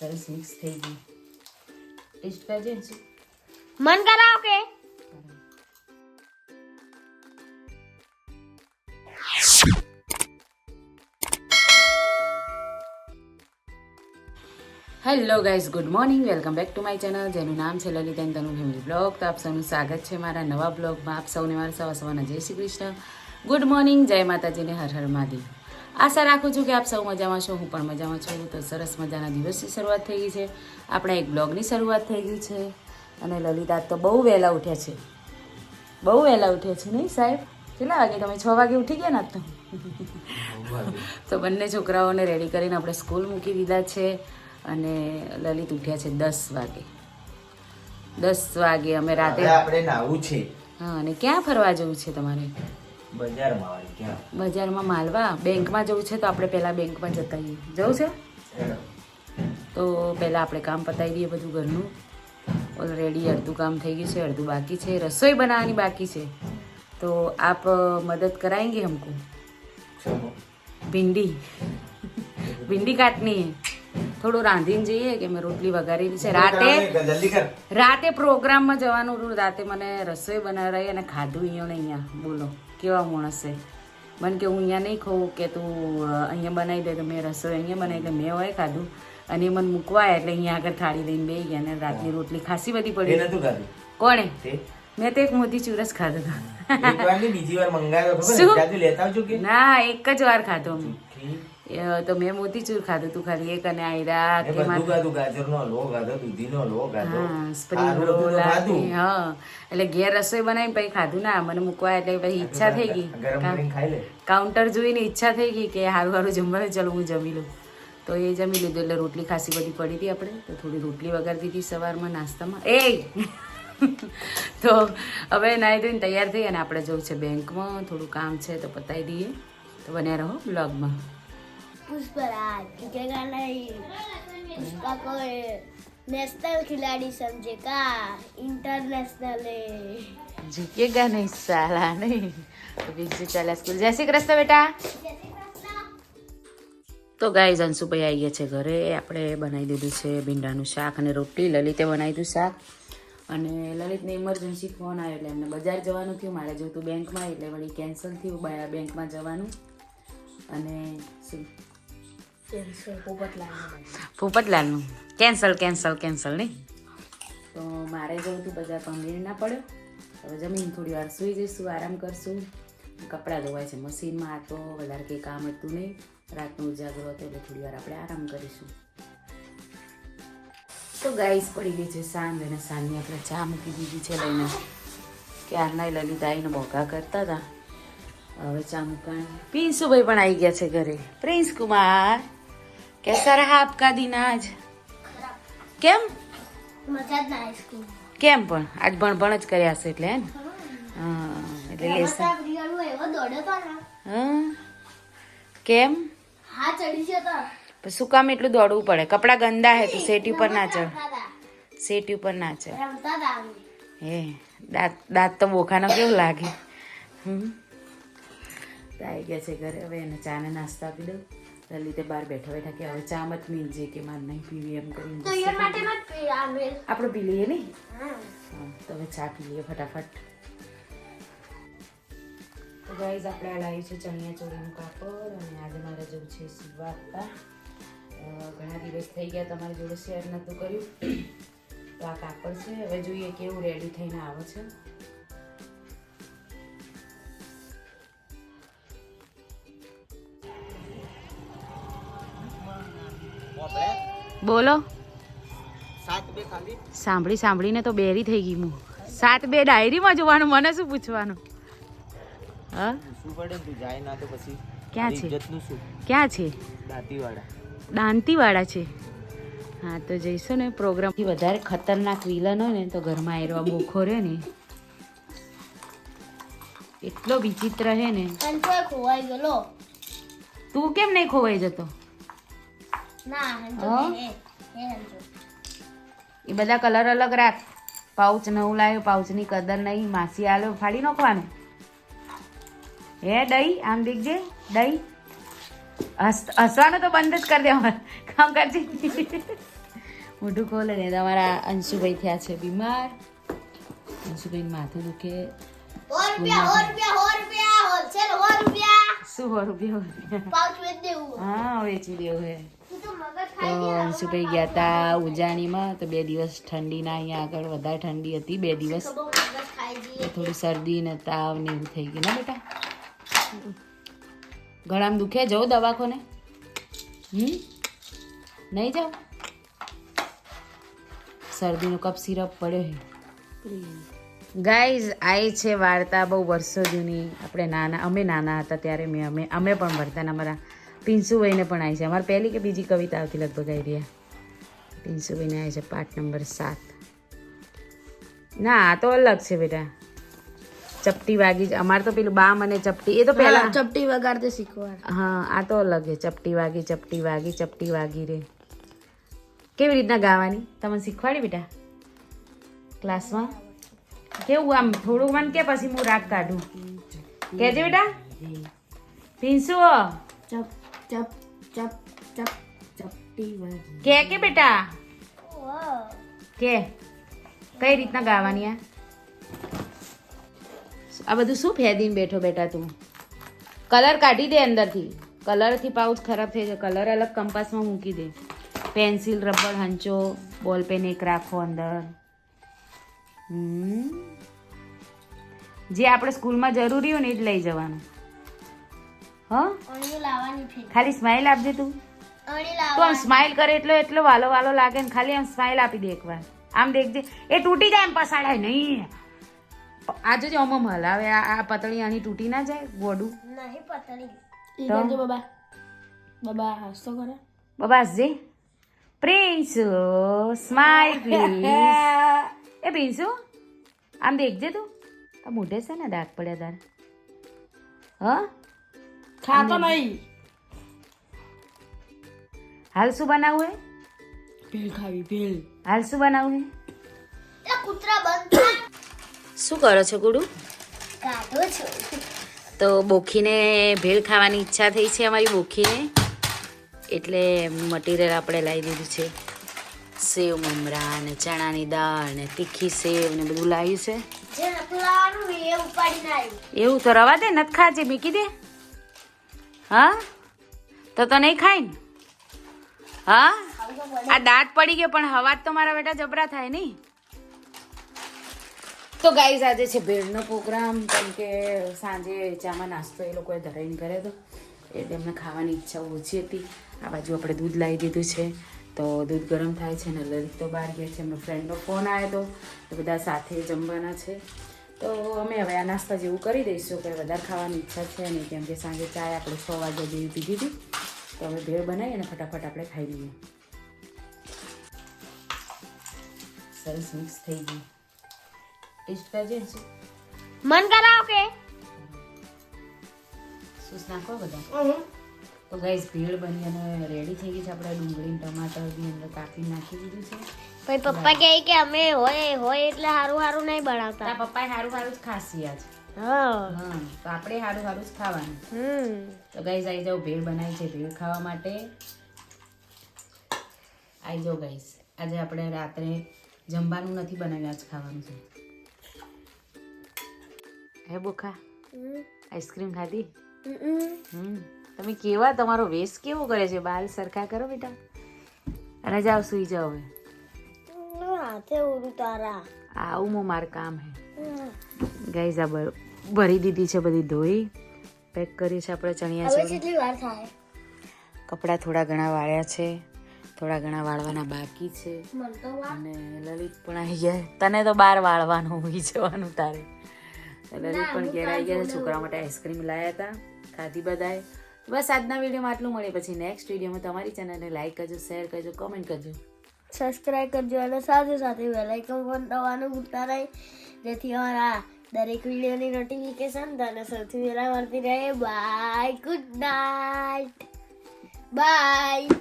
સરસ મિક્સ થઈ ગયું ટેસ્ટ કરજે ને મન કરાવો કે? Hello guys good morning welcome back to my channel જેનું નામ છે લલિતાન તનુ ફેમિલી બ્લોગ તો આપ સૌનું સ્વાગત છે મારા નવા બ્લોગમાં આપ સૌને મારા સવા સવાના જય શ્રી કૃષ્ણ. ગુડ મોર્નિંગ જય માતાજીને હર હર મહાદેવ. આશા રાખું છું કે આપ સૌ મજામાં છો હું પણ મજામાં છું. તો સરસ મજાના દિવસની શરૂઆત થઈ ગઈ છે. આપણા એક બ્લોગની શરૂઆત થઈ ગઈ છે. અને લલિતા તો બહુ વહેલા ઉઠ્યા છે. બહુ વહેલા ઉઠ્યા છે નહીં સાહેબ? કેટલા વાગે? તમે છ વાગે ઉઠી ગયા ના તો? તો બંને છોકરાઓને રેડી કરીને આપણે સ્કૂલ મૂકી દીધા છે. અને લલિત ઉઠ્યા છે દસ વાગે. દસ વાગે અમે રાતે આપણે નાવું છે. હા અને ક્યાં ફરવા જવું છે તમારે? બજારમાં માલવા. બેંકમાં જવું છે તો આપણે પહેલાં બેંકમાં જતા આવીએ. જવું છે? તો પહેલાં આપણે કામ પતાવી દઈએ બધું ઘરનું. ઓલરેડી અડધું કામ થઈ ગયું છે અડધું બાકી છે. રસોઈ બનાવવાની બાકી છે. તો આપ મદદ કરાએંગે હમકો? ભીંડી. ભીંડી કાટની. થોડું રાંધીને જઈએ કે મેં રોટલી વઘારેલી છે. રાતે રાતે પ્રોગ્રામમાં જવાનું રાતે મને રસોઈ બનાવી અને ખાધું અહીંયા અહીંયા. બોલો. કેવા માણસ છે? મને કે હું અહીંયા નહીં ખાઉં કે તું અહીંયા બનાવી દે તો મેં રસોઈ અહીંયા બનાવી દે મેં હોય ખાધું. અને એ મને મૂકવા એટલે અહીંયા આગળ થાળી લઈને બે ગયા અને રાતની રોટલી ખાસી બધી પડી. કોણે? મેં તો એક મોતી ચુરસ ખાધો હતો. બીજી વાર મંગાવ્યો? ને? એક જ વાર ખાધો મેં તો મેં મોતીચૂર ખાધું તું ખાલી એક અને આયરા કે ગાજરનો હલવો ખાધો દૂધીનો ખાધો. હા સ્પ્રિંગ રોલ હા એટલે ઘેર રસોઈ બનાવીને પછી ખાધું ના મને મૂકવા એટલે પછી ઈચ્છા થઈ ગઈ. કાઉન્ટર જોઈને ઈચ્છા થઈ ગઈ કે હારું હારું જમવાનું ચાલો હું જમી લઉં. તો એ જમી લીધું એટલે રોટલી ખાસી બધી પડી હતી આપણે તો થોડી રોટલી વગાડી દીધી સવારમાં નાસ્તામાં. એ! તો હવે નાહી ધોઈને તૈયાર થઈ અને આપણે જવું છે બેંકમાં થોડું કામ છે તો પતાવી દઈએ. તો બન્યા રહો બ્લોગમાં. પુષ્પરાજ ક્રિકેટના પુષ્પકોએ નેશનલ ખિલાડી સમજે ઇન્ટરનેશનલે જીકેગા નહીં સાલા નહીં બીજું સ્કૂલ જય શ્રી કૃષ્ણ બેટા તો ગાઈઝ અંશુભાઈ આવીએ છે ઘરે આપણે બનાવી દીધું છે ભીંડાનું શાક અને રોટલી લલિતે બનાવી દીધું શાક અને લલિતને ઇમરજન્સી ફોન આવ્યો એટલે એમને બજાર જવાનું થયું. મારે જોતું બેંકમાં એટલે વળી કેન્સલ થયું. બેંકમાં જવાનું. અને શું? પોપટલાલનું કેન્સલ કેન્સલ કેન્સલ નહીં. તો મારે જવું હતું બજાર પણ ના પડ્યો. હવે જમીન થોડી વાર સૂઈ જઈશું આરામ કરશું. કપડાં ધોવાય છે મશીનમાં આ તો વધારે કંઈ કામ હતું નહીં. રાતનો ઉજાગરો હતો એટલે થોડી વાર આપણે આરામ કરીશું. તો ગાઈસ પડી ગઈ છે સાંજ અને સાંજની આપણે ચા મૂકી દીધી છે લઈને. ક્યારના લલિતા આવીને બોગા કરતા હતા. હવે ચા મૂકાણી પિન્સુભાઈ પણ આવી ગયા છે ઘરે. પ્રિન્સ કુમાર. કેસા રહા આપકા દિન આજ કેમ मजा ना स्कूल કેમ પણ આજ ભણ જ કર્યા છે એટલે હે ને હા એટલે લેસન એવો દોડ્યો તો ને હા કેમ હા ચડી ગયો તો પણ શું કામ એટલું દોડવું પડે કપડાં ગંદા હે તું સેટી ઉપર ના ચડ રમતા હતા સેટી ઉપર ના ચડ રમતા હતા અમે. હે દાંત દાંત તો બોખાનો કેવું લાગે હમ તો આવી ગયા છે ઘરે હવે એને ચા ને નાસ્તા આપી દઉં તો લીધે બહાર બેઠા બેઠા કે હવે ચા મત મીલજે કે મારે નહીં પીવી એમ કરીને આપણે પી લઈએ નહીં? તો હવે ચા પી લઈએ ફટાફટ. તો ગાઈઝ આપણે આ લાવ્યું છે ચણિયા ચોળીનું કાપડ અને આજે મારે જવું છે આપવા. ઘણા દિવસ થઈ ગયા તમારી જોડે શેર નહોતું કર્યું. તો આ કાપડ છે. હવે જોઈએ કેવું રેડી થઈને આવે છે. બોલો. સાંભળી સાંભળીને તો બેરી થઈ ગઈ હું. સાત બે ડાયરીમાં જોવાનું મને શું પૂછવાનું? હા? શું પડે ને તું જાય ના તો પછી ક્યાં છે? ક્યાં છે? દાંતીવાડા. દાંતીવાળા છે. હા તો જઈશું ને પ્રોગ્રામથી વધારે ખતરનાક વિલન હોય ને તો ઘરમાં એરવા બોખો રહે ને. એટલો વિચિત્ર છે ને. તો ખોવાઈ ગયેલો તું કેમ નહીં ખોવાઈ જતો? હા? હે હે એ બધા કલર અલગ રાખ. પાઉચ નવું લાવ્યો પાઉચની કદર નહીં માસી આલ્યો ફાડી નાખવાનું. હે દહીં આમ દેખજે દહીં. હસ હસવાનું તો બંધ જ કરી દેવાનું. કામ કરજે. મોઢું ખોલે ને તમારા અંશુભાઈ થયા છે બીમાર. અંશુભાઈ માથું દુખે. શું સો રૂપિયા હા વેચી દેવું હે. તું અંશુભાઈ ગયા હતા ઉજાણીમાં. તો બે દિવસ ઠંડીના અહીંયા આગળ વધારે ઠંડી હતી. બે દિવસ થોડી શરદી ને તાવ ને એવું થઈ ગયું. ને બેટા? ગળામાં દુખે? જવું દવાખોને. હમ? નહીં જાવ? શરદીનો કપ સિરપ પડ્યો હે ગાઈઝ આ છે વાર્તા બહુ વર્ષો જૂની. આપણે નાના, અમે નાના હતા ત્યારે મેં, અમે અમે પણ ભરતા અમારા પિન્સુભાઈને પણ આવી છે. અમારે પહેલી કે બીજી કવિતા આવતી લગભગ આવી રહ્યા પિન્સુભાઈને આવી છે પાઠ નંબર સાત. ના આ તો અલગ છે બેટા. ચપટી વાગી જ- અમારે તો પેલું બામ અને ચપટી એ તો પહેલા ચપટી વગાડતે શીખવાડ. હા આ તો અલગ છે. ચપટી વાગી ચપટી વાગી ચપટી વાગી રે. કેવી રીતના ગાવાની? તમને શીખવાડી બેટા? ક્લાસમાં? કેવું આમ થોડું મન કે પછી હું રાગ કાઢું? કેજે બેટા? પિન્સુ ચપ ચપ ચપ ચપ ચપટી વાગી કે કે બેટા? કે કઈ રીતના ગાવાની આ? આ બધું શું ફેદીને બેઠો બેટા તું? કલર કાઢી દે અંદરથી. કલરથી પાઉચ ખરાબ થઈ જાય. કલર અલગ કંપાસમાં મૂકી દે. પેન્સિલ રબર હંચો બોલ પેન એક રાખો અંદર. હમ. જે આપણે સ્કૂલમાં જરૂરી હોય ને એ જ લઈ જવાનું. ખાલી સ્માઇલ આપજે તું. તું આમ સ્માઇલ કરે એટલો એટલો વાલો વાલો લાગે ને ખાલી આમ સ્માઇલ આપી દે એકવાર. આમ દેખજે. એ તૂટી જાય એમ પસાડાય નહીં. આ જોજે આમ આમ હલાવે આ આ પતળી આની તૂટી ના જાય ગોડું? નહીં પતળી. તો? બાબા. બાબા હસતો કરે. બાબા હસજે. પ્રિન્સ સ્માઇલ પ્લીઝ એ પ્રિન્સુ આમ દેખજે તું. આ મોઢે છે ને દાગ પડ્યા તાર. હ? ખાતો નહીં. હાલ શું બનાવવું હે? ભેલ ખાવી ભેલ હાલ શું બનાવવું હે? કૂતરા બંધ શું કરો છો ગુડુ? કાઢો છો. તો બોખીને ભેળ ખાવાની ઈચ્છા થઈ છે અમારી બોખીને. એટલે મટીરિયલ આપણે લાવી દીધું છે. સેવ મમરા ને ચણાની દાળ ને તીખી સેવ ને બધું લાવ્યું છે. એવું તો રવા દે નથી ખાજે મૂકી દે. હા? તો તો નહીં ખાય ને? હા? આ દાંત પડી ગયો, પણ હવા તો મારા બેટા જબરા થાય નહીં. તો ગાઈઝ આજે છે ભેળનો પ્રોગ્રામ કેમ કે સાંજે ચામાં નાસ્તો એ લોકોએ ધરાઈને કર્યો હતો એટલે એમને ખાવાની ઈચ્છા ઓછી હતી. આ બાજુ આપણે દૂધ લાવી દીધું છે, તો દૂધ ગરમ થાય છે ને લલિત તો બહાર ગયા છે. એમનો ફ્રેન્ડનો ફોન આવ્યો હતો તો બધા સાથે જમવાના છે. તો અમે હવે આ નાસ્તા જેવું કરી દઈશું. કે વધારે ખાવાની ઈચ્છા છે નહીં કેમ કે સાંજે ચાય આપણે છ વાગ્યા જેવી પીધી હતી. તો હવે ભેળ બનાવી અને ફટાફટ આપણે ખાઈ લઈએ. સરસ મિક્સ થઈ ગયું. ટેસ્ટ કરજે મન કરાવો કે? સુસ નાખો બધા? તો ગાઈસ ભેળ બની અને રેડી થઈ ગઈ છે. આપણે ડુંગળી ટમાટરની ટમાટર બી અંદર કાપી નાખી દીધું છે. પછી પપ્પા કહે કે અમે હોય હોય એટલે સારું સારું નહીં બનાવતા. તારા પપ્પાએ સારું સારું જ ખાસી આજ. હા. હા તો આપણે સારું સારું જ ખાવાનું. હમ. તો ગાઈસ આવી જાઓ ભેળ બનાવી છે ભેળ ખાવા માટે. આવી જાઓ ગાઈસ આજે આપણે રાત્રે જમવાનું નથી બનાવ્યું આજ ખાવાનું છે. હે બોખા આઈસ્ક્રીમ ખાધી? હમ. તમે કેવા? તમારો વેશ કેવો કરે છે? બાલ સરખા કરો બેટા. અને જાઓ સુઈ જાઓ હવે. હાથે ઉડું તારા. આવું મો માર કામ હે. ગઈ જા ભરી દીધી છે બધી ધોઈ. પેક કરી છે આપણે ચણિયા હવે ચોળી. કેટલી વાર થાય? કપડાં થોડા ઘણા વાળ્યા છે. થોડા ઘણા વાળવાના બાકી છે. અને લલિત પણ આવી ગયા તને તો બાર વાળવાનું હોઈ જવાનું તારે. લલિત પણ ઘેર આવી ગયા છોકરા માટે આઈસ્ક્રીમ લાયા હતા. ખાધી બધાએ. બસ આજના વિડીયોમાં આટલું મળે પછી નેક્સ્ટ વિડીયોમાં તમારી ચેનલને લાઈક કરજો શેર કરજો કોમેન્ટ કરજો. સબસ્ક્રાઇબ કરજો અને સાથે સાથે બેલ આઇકન પણ દબાવવાનું ભૂલતા નહીં. જેથી અમારા દરેક વિડીયોની નોટિફિકેશન તને સૌથી પહેલા મળતી રહે. Bye good night bye